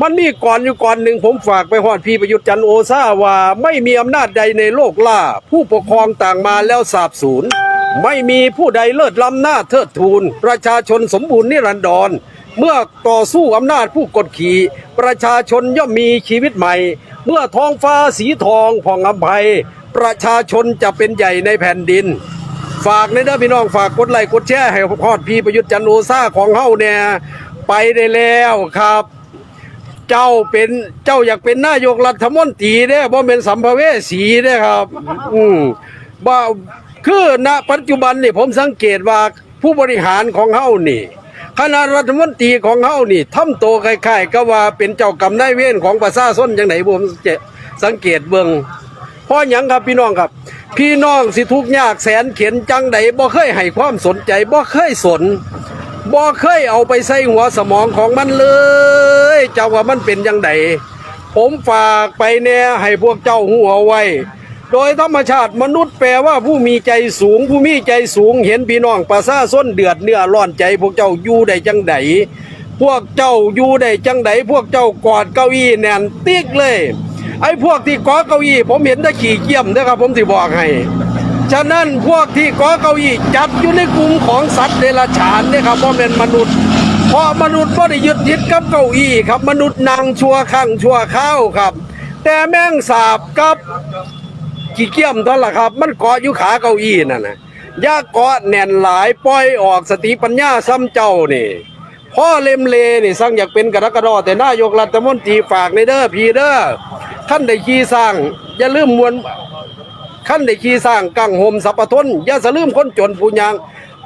มันมีก่อนอยู่ก่อนหนึ่งผมฝากไปฮอดพี่ประยุทธ์จันโอซาว่า ไม่มีอำนาจใดในโลกล่า ผู้ปกครองต่างมาแล้วสาบสูญไม่มีผู้ใดเลิศล้ำหน้าเทิดทูน ประชาชนสมบูรณ์นิรันดร เมื่อต่อสู้อำนาจผู้กดขี่ ประชาชนย่อมมีชีวิตใหม่ เมื่อท้องฟ้าสีทองผ่องอภัย ประชาชนจะเป็นใหญ่ในแผ่นดิน ฝากในเด้อพี่น้องฝากกดไลค์กดแชร์ให้พอดพี่ประยุทธ์จันโอซาของเฮาเนี่ยไปได้แล้วครับ เจ้าเป็นเจ้าอยากเป็นนายกรัฐมนตรีเด้บ่เป็นสัมภเวสีเด้ครับ อืมบ่คือณปัจจุบันนี่ผมสังเกตว่าผู้บริหารของเฮานี่คณะรัฐมนตรีของเฮานี่ทำตัวคล้ายๆก็ว่าเป็นเจ้ากรรมนายเวรของประชาชนจังไดผมจะสังเกตเบิ่งเพราะหยังครับพี่น้องครับ พี่น้องสิทุกข์ยากแสนเข็นจังใดบ่เคยให้ความสนใจบ่เคยสน บ่เคยเอาไปใส่หัวสมองของมันเลย เจ้าว่ามันเป็นยังไงผมฝากไปแน่ให้พวกเจ้าหูเอาไว้ โดยธรรมชาติมนุษย์แปลว่าผู้มีใจสูง ผู้มีใจสูงเห็นพี่น้องประชาชนเดือดเนื้อร้อนใจ พวกเจ้าอยู่ได้จังใดพวกเจ้าอยู่ได้จังใดพวกเจ้ากอดเก้าอี้แน่นติ๊กเลย ไอ้พวกที่ก่อเก้าอี้ผมเห็นแต่ขี่เกี่ยมนะครับผมสิบอกให้ ฉะนั้นพวกที่ก่อเก้าอี้จัดอยู่ในกลุ่มของสัตว์เดรัจฉานเนี่ยครับเพราะเป็นมนุษย์เพราะมนุษย์ไม่ได้ยึดยึดกับเก้าอี้ครับ มนุษย์นางชั่วข้างชั่วข้าวครับ แต่แม่งสาบกับขี้เกียมตอนละครับ มันเกาะอยู่ขาเก้าอี้นั่นนะย่าเกาะแน่นหลายปล่อยออกสติปัญญาซ้ำเจ้านี่พ่อเลมเลนี่สั่งอยากเป็นกระกระดอแต่นายกรัฐมนตรีฝากในเด้อพีเด้อขั้นได้ขี่สร้างอย่าลืมมวล ขั้นได้ขี่สร้างกังหมสัพพทนอย่าสะลืมคนจนผู้ยัง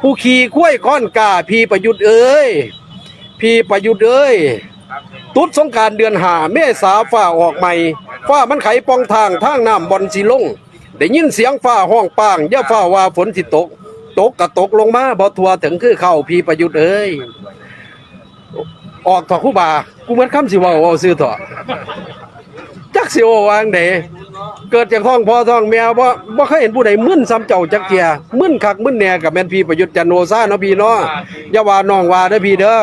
ผู้ขี่คุ้ยค้อนกาพี่ประยุทธ์เอ้ยพี่ประยุทธ์เอ้ยตุดสงการเดือนหาเมษาฟ้าออกใหม่ฟ้ามันไขปองทางทางน้ำบอลสีลงได้ยินเสียงฟ้าห้องปางย่าฟ้าว่าฝนสิตก ตกกะตกลงมาบ่ทัวถึงคือเข้าพี่ประยุทธ์เอ้ยออกถอดคู่บากูเหมือนคำสิว่าเว้าซื้อถอจักสิว่าวางเด เกิดจากท้องพ่อท้องแม่บ่บ่เคยเห็นผู้ใดมึนซ้ำเจ้าจักเทียมึนคักมึนแหน่กับแม่นพี่ประยุทธ์จันทร์โอชาเนาะพี่เนาะอย่าว่าน้องว่าเด้อพี่เด้อ